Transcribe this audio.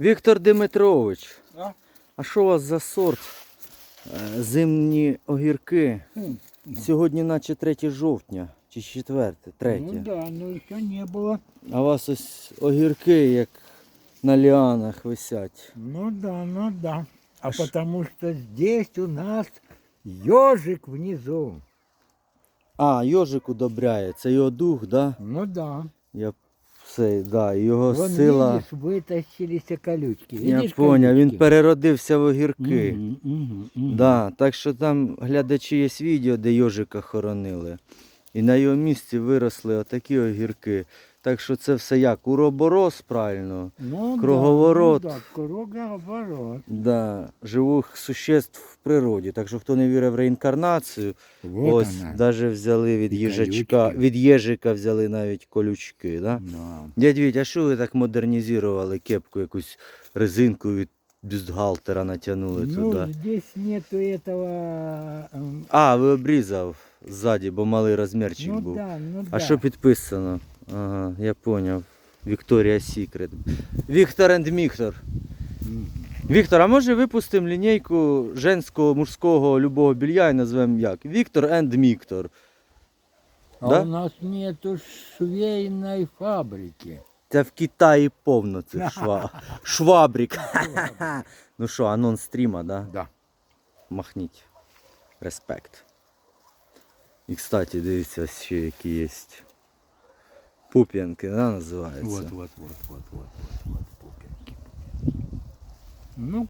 Віктор Дмитрович, А? а що у вас за сорт? Е, Зимні огірки. Сьогодні наче 3 жовтня чи 4, 3. Ну да, но еще не было. А у вас ось огірки, як на ліанах висять. Ну да, ну да. А А потому что здесь у нас ежик внизу. А, йожик удобряє. Це його дух, да? Ну да. Я все, да, його Вон, сила. видишь, витащилися колючки. Я Видиш, поняв, він колючки? переродився в огірки. Мгм, мгм, мгм. Да, так що там глядачі є відео, де йожика хоронили. І на його місці виросли отакі огірки. Так що це все як? Уроборос, правильно? Ну, да, Круговорот. Ну, да, круговорот. Да, живих существ в природі. Так що хто не вірить в реінкарнацію, Вот ось навіть взяли від І їжачка, від єжика взяли навіть колючки. Да? Да. Дядь Віть, а що ви так модернізували кепку, якусь резинку від бюстгальтера натягнули Ну, туди? здесь нету этого... А, ви обрізав ззаді, бо малий розмірчик Ну був. да, ну А да. що підписано? Ага, я поняв. Вікторія Сікрет. Віктор енд Міктор. Віктор, а може випустимо лінійку женського, мужського, любого білья і назвемо як? Віктор енд Міктор. А Да? у нас нету швейной фабрики. Це в Китаї повно цих шва... швабрик. ну що, анонс стріма, да? Да. Махніть. Респект. І, кстати, дивіться, ще які є. Пуп'янки, да, називаються. Вот, вот, вот, вот, вот, вот, вот, пупинки. Ну,